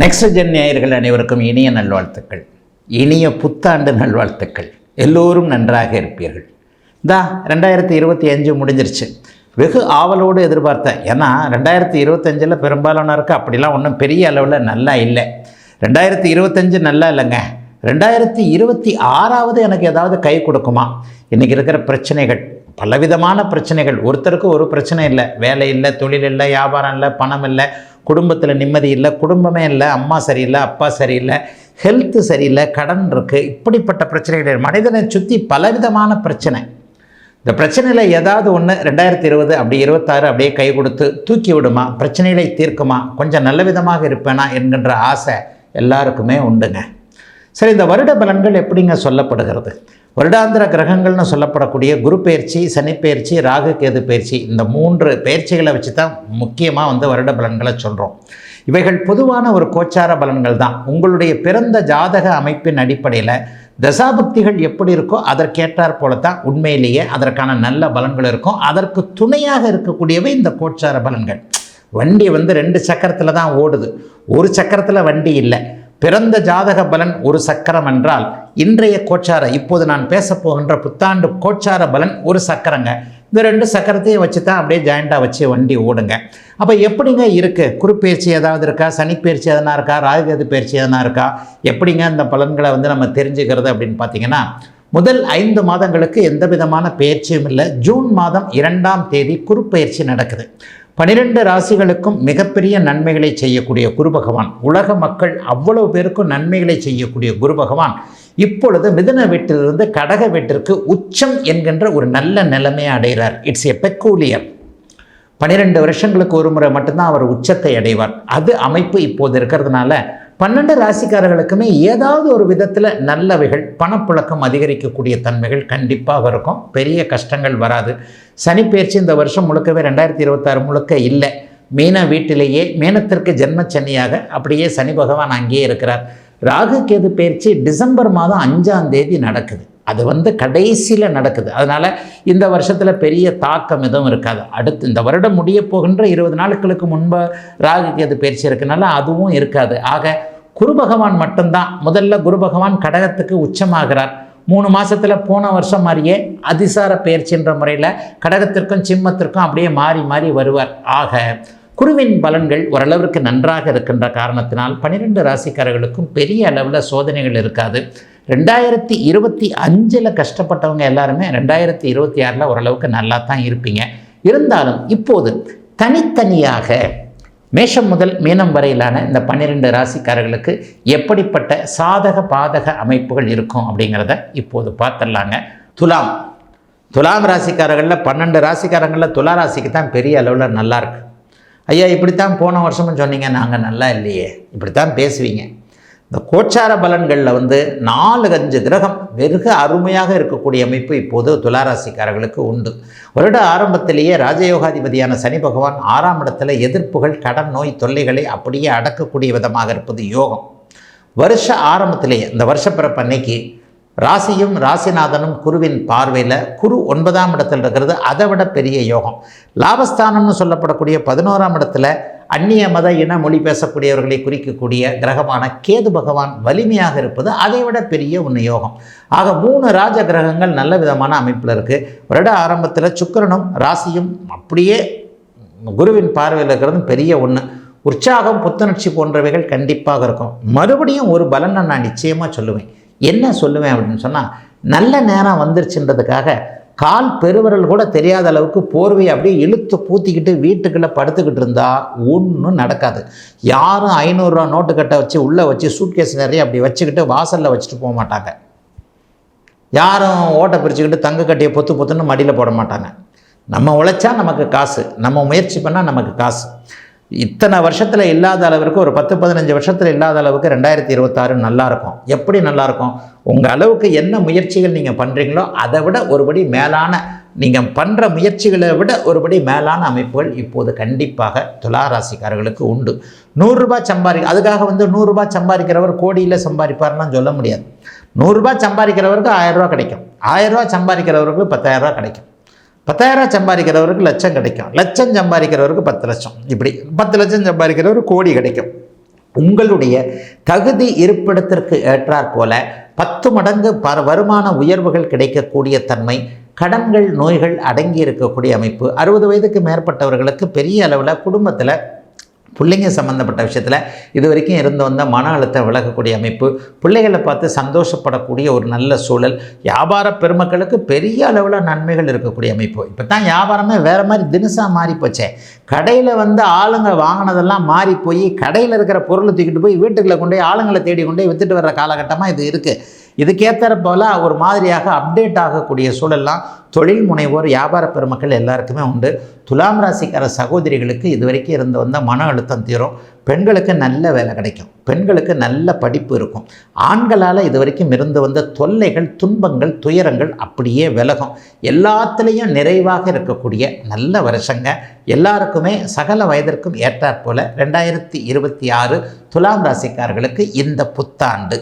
Next gen நேயர்கள் அனைவருக்கும் இனிய நல்வாழ்த்துக்கள். இனிய புத்தாண்டு நல்வாழ்த்துக்கள். எல்லோரும் நன்றாக இருப்பீர்கள். இந்தா ரெண்டாயிரத்தி இருபத்தி அஞ்சு முடிஞ்சிருச்சு. வெகு ஆவலோடு எதிர்பார்த்தேன். ஏன்னா ரெண்டாயிரத்தி இருபத்தஞ்சில் பெரும்பாலானோருக்கு அப்படிலாம் ஒன்றும் பெரிய அளவில் நல்லா இல்லை. ரெண்டாயிரத்தி இருபத்தஞ்சு நல்லா இல்லைங்க. ரெண்டாயிரத்தி இருபத்தி ஆறாவது எனக்கு ஏதாவது கை கொடுக்குமா? இன்றைக்கி இருக்கிற பிரச்சனைகள். பலவிதமான பிரச்சனைகள். ஒருத்தருக்கு ஒரு பிரச்சனை இல்லை. வேலை இல்லை தொழில் இல்லை வியாபாரம் இல்லை பணம் இல்லை குடும்பத்தில் நிம்மதி இல்லை குடும்பமே இல்லை அம்மா சரியில்லை அப்பா சரியில்லை ஹெல்த்து சரியில்லை கடன் இருக்குது இப்படிப்பட்ட பிரச்சனைகள். மனிதனை சுற்றி பலவிதமான பிரச்சனை. இந்த பிரச்சனையில் ஏதாவது ஒன்று ரெண்டாயிரத்தி இருபது அப்படி இருபத்தாறு அப்படியே கை கொடுத்து தூக்கி விடுமா? பிரச்சனைகளை தீர்க்குமா? கொஞ்சம் நல்ல விதமாக இருப்பேனா? என்கின்ற ஆசை எல்லாருக்குமே உண்டுங்க. சரி இந்த வருட பலன்கள் எப்படிங்க சொல்லப்படுகிறது? வருடாந்திர கிரகங்கள்னு சொல்லப்படக்கூடிய குரு பயிற்சி சனி பயிற்சி ராகு கேது பயிற்சி இந்த மூன்று பயிற்சிகளை வச்சு தான் முக்கியமாக வந்து வருட பலன்களை சொல்கிறோம் இவைகள் பொதுவான ஒரு கோச்சார பலன்கள் தான். உங்களுடைய பிறந்த ஜாதக அமைப்பின் அடிப்படையில் தசாபக்திகள் எப்படி இருக்கோ அதற்கேற்றார் போல தான் உண்மையிலேயே அதற்கான நல்ல பலன்கள் இருக்கும். அதற்கு துணையாக இருக்கக்கூடியவை இந்த கோச்சார பலன்கள். வண்டி வந்து ரெண்டு சக்கரத்தில் தான் ஓடுது. ஒரு சக்கரத்தில் வண்டி இல்லை. பிறந்த ஜாதக பலன் ஒரு சக்கரம் என்றால் இன்றைய கோச்சார இப்போது நான் பேசப்போகின்ற புத்தாண்டு கோச்சார பலன் ஒரு சக்கரங்க. இந்த ரெண்டு சக்கரத்தையும் வச்சு தான் அப்படியே ஜாயிண்டாக வச்சு வண்டி ஓடுங்க. அப்போ எப்படிங்க இருக்குது குறுப்பயிற்சி ஏதாவது இருக்கா? சனிப்பெயர்ச்சி எதனா இருக்கா? ராகுகேது பயிற்சி எதனா இருக்கா? எப்படிங்க அந்த பலன்களை வந்து நம்ம தெரிஞ்சுக்கிறது அப்படின்னு பார்த்தீங்கன்னா முதல் ஐந்து மாதங்களுக்கு எந்த விதமான பயிற்சியும் இல்லை. ஜூன் மாதம் இரண்டாம் தேதி குறுப்பயிற்சி நடக்குது. பனிரெண்டு ராசிகளுக்கும் மிகப்பெரிய நன்மைகளை செய்யக்கூடிய குரு பகவான். உலக மக்கள் அவ்வளவு பேருக்கும் நன்மைகளை செய்யக்கூடிய குரு பகவான். இப்பொழுது மிதுன வீட்டிலிருந்து கடக வீட்டிற்கு உச்சம் என்கின்ற ஒரு நல்ல நிலைமையை அடைகிறார். இட்ஸ் எ பெக்கூலியர் பன்னிரெண்டு வருஷங்களுக்கு ஒரு முறை மட்டும்தான் அவர் உச்சத்தை அடைவார். அது அமைப்பு இப்போது இருக்கிறதுனால பன்னெண்டு ராசிக்காரர்களுக்குமே ஏதாவது ஒரு விதத்தில் நல்லவைகள் பணப்புழக்கம் அதிகரிக்கக்கூடிய தன்மைகள் கண்டிப்பாக இருக்கும். பெரிய கஷ்டங்கள் வராது. சனிப்பெயர்ச்சி இந்த வருஷம் முழுக்கவே ரெண்டாயிரத்தி இருபத்தாறு முழுக்க இல்லை. மீன வீட்டிலேயே மீனத்திற்கு ஜென்மச்சனியாக அப்படியே சனி பகவான் அங்கேயே இருக்கிறார். ராகு கேது பயிற்சி டிசம்பர் மாதம் அஞ்சாம் தேதி நடக்குது. அது வந்து கடைசியில் நடக்குது. அதனால் இந்த வருஷத்தில் பெரிய தாக்கம் எதுவும் இருக்காது. அடுத்து இந்த வருடம் முடிய போகின்ற இருபது நாட்களுக்கு முன்பு ராகுக்கு அது பயிற்சி இருக்கனால அதுவும் இருக்காது. ஆக குரு பகவான் மட்டும்தான். முதல்ல குரு பகவான் கடகத்துக்கு உச்சமாகிறார். மூணு மாதத்தில் போன வருஷம் மாதிரியே அதிசார பயிற்சின்ற முறையில் கடகத்திற்கும் சிம்மத்திற்கும் அப்படியே மாறி மாறி வருவார். ஆக குருவின் பலன்கள் ஓரளவிற்கு நன்றாக இருக்கின்ற காரணத்தினால் பன்னிரெண்டு ராசிக்காரர்களுக்கும் பெரிய அளவில் சோதனைகள் இருக்காது. ரெண்டாயிரத்தி இருபத்தி அஞ்சில் கஷ்டப்பட்டவங்க எல்லாருமே ரெண்டாயிரத்தி இருபத்தி ஆறில் ஓரளவுக்கு நல்லா தான் இருப்பீங்க. இருந்தாலும் இப்போது தனித்தனியாக மேஷம் முதல் மீனம் வரையிலான இந்த பன்னிரெண்டு ராசிக்காரர்களுக்கு எப்படிப்பட்ட சாதக பாதக அமைப்புகள் இருக்கும் அப்படிங்கிறத இப்போது பார்த்துடலாங்க. துலாம். துலாம் ராசிக்காரர்களில் பன்னெண்டு ராசிக்காரங்களில் துலா ராசிக்கு தான் பெரிய அளவில் நல்லா ஐயா ஐயா இப்படித்தான் போன வருஷமும் சொன்னீங்க நாங்கள் நல்லா இல்லையே. இப்படித்தான் பேசுவீங்க. இந்த கோச்சார பலன்களில் வந்து நாலு அஞ்சு கிரகம் வெறுக அருமையாக இருக்கக்கூடிய அமைப்பு இப்போது துளாராசிக்காரர்களுக்கு உண்டு. வருட ஆரம்பத்திலேயே ராஜயோகாதிபதியான சனி பகவான் ஆறாம் இடத்துல எதிர்ப்புகள் கடன் நோய் தொல்லைகளை அப்படியே அடக்கக்கூடிய விதமாக இருப்பது யோகம். வருஷ ஆரம்பத்திலேயே இந்த வருஷப்பிறப்பு அன்னைக்கு ராசியும் ராசிநாதனும் குருவின் பார்வையில் குரு ஒன்பதாம் இடத்தில் இருக்கிறது. அதை விட பெரிய யோகம். லாபஸ்தானம்னு சொல்லப்படக்கூடிய பதினோராம் இடத்துல அந்நிய மத இன மொழி பேசக்கூடியவர்களை குறிக்கக்கூடிய கிரகமான கேது பகவான் வலிமையாக இருப்பது அதை விட பெரிய ஒன்று யோகம் ஆக மூணு ராஜ கிரகங்கள் நல்ல விதமான அமைப்பில் இருக்குது வருட ஆரம்பத்தில் சுக்கரனும் ராசியும் அப்படியே குருவின் பார்வையில் இருக்கிறதும் பெரிய ஒன்று உற்சாகம் புத்துணர்ச்சி போன்றவைகள் கண்டிப்பாக இருக்கும். மறுபடியும் ஒரு பலனை நான் நிச்சயமாக சொல்லுவேன். என்ன சொல்லுவேன் அப்படின்னு சொன்னால் நல்ல நேரம் வந்துருச்சுன்றதுக்காக கால் பெருவிரல் கூட தெரியாத அளவுக்கு போர்வையை அப்படியே இழுத்து பூத்திக்கிட்டு வீட்டுக்குள்ளே படுத்துக்கிட்டு இருந்தால் ஒன்றும் நடக்காது. யாரும் ஐநூறுரூவா நோட்டு கட்டை வச்சு உள்ளே வச்சு சூட்கேஸ் நிறைய அப்படி வச்சுக்கிட்டு வாசலில் வச்சுட்டு போக மாட்டாங்க. யாரும் ஓட்டை பிரிச்சுக்கிட்டு தங்க கட்டியை பொத்து பொத்துன்னு மடியில் போட மாட்டாங்க. நம்ம உழைச்சா நமக்கு காசு நம்ம முயற்சி பண்ணால் நமக்கு காசு. இத்தனை வருஷத்தில் இல்லாத அளவிற்கு ஒரு பத்து பதினஞ்சு வருஷத்தில் இல்லாத அளவுக்கு ரெண்டாயிரத்தி இருபத்தாறு நல்லாயிருக்கும் எப்படி நல்லாயிருக்கும் உங்கள் அளவுக்கு என்ன முயற்சிகள் நீங்கள் பண்ணுறீங்களோ அதை விட ஒருபடி மேலான நீங்கள் பண்ணுற முயற்சிகளை விட ஒருபடி மேலான அமைப்புகள் இப்போது கண்டிப்பாக துளாராசிக்காரர்களுக்கு உண்டு. நூறுரூபா சம்பாதி அதுக்காக வந்து நூறுரூபா சம்பாதிக்கிறவர் கோடியில் சம்பாதிப்பார்லாம் சொல்ல முடியாது. நூறுரூபா சம்பாதிக்கிறவருக்கு ஆயரூபா கிடைக்கும். ஆயரூபா சம்பாதிக்கிறவருக்கு பத்தாயிரரூபா கிடைக்கும். பத்தாயிரம் சம்பாதிக்கிறவருக்கு லட்சம் கிடைக்கும். லட்சம் சம்பாதிக்கிறவருக்கு பத்து லட்சம். இப்படி பத்து லட்சம் சம்பாதிக்கிறவருக்கு கோடி கிடைக்கும். உங்களுடைய தகுதி இருப்பிடத்திற்கு ஏற்றாற் போல பத்து மடங்கு பர வருமான உயர்வுகள் கிடைக்கக்கூடிய தன்மை கடன்கள் நோய்கள் அடங்கி இருக்கக்கூடிய அமைப்பு. அறுபது வயதுக்கு மேற்பட்டவர்களுக்கு பெரிய அளவில் குடும்பத்தில் பிள்ளைங்க சம்மந்தப்பட்ட விஷயத்தில் இது வரைக்கும் இருந்து வந்த மன அழுத்தம் விலகக்கூடிய அமைப்பு பிள்ளைகளை பார்த்து சந்தோஷப்படக்கூடிய ஒரு நல்ல சூழல் வியாபார பெருமக்களுக்கு பெரிய அளவில் நன்மைகள் இருக்கக்கூடிய அமைப்பு. இப்போ தான் வியாபாரமே வேறு மாதிரி தினசாக மாறி போச்சே. கடையில் வந்து ஆளுங்க வாங்கினதெல்லாம் மாறி போய் கடையில் இருக்கிற பொருளை தூக்கிட்டு போய் வீட்டுக்குள்ளே கொண்டு போய் ஆளுங்களை தேடி கொண்டு போய் வித்துட்டு வர்ற காலகட்டமாக இது இருக்குது இதுக்கேற்ற போல் ஒரு மாதிரியாக அப்டேட் ஆகக்கூடிய சூழல்லாம் தொழில் முனைவோர் வியாபார பெருமக்கள் எல்லாருக்குமே உண்டு. துலாம் ராசிக்கார சகோதரிகளுக்கு இதுவரைக்கும் இருந்து வந்த மன அழுத்தம் தீரும். பெண்களுக்கு நல்ல வேலை கிடைக்கும். பெண்களுக்கு நல்ல படிப்பு இருக்கும். ஆண்களால் இதுவரைக்கும் இருந்து வந்த தொல்லைகள் துன்பங்கள் துயரங்கள் அப்படியே விலகும். எல்லாத்துலேயும் நிறைவாக இருக்கக்கூடிய நல்ல வருஷங்க. எல்லாருக்குமே சகல வயதிற்கும் ஏற்றாற்போல் ரெண்டாயிரத்தி இருபத்தி ஆறு துலாம் ராசிக்காரர்களுக்கு இந்த புத்தாண்டு.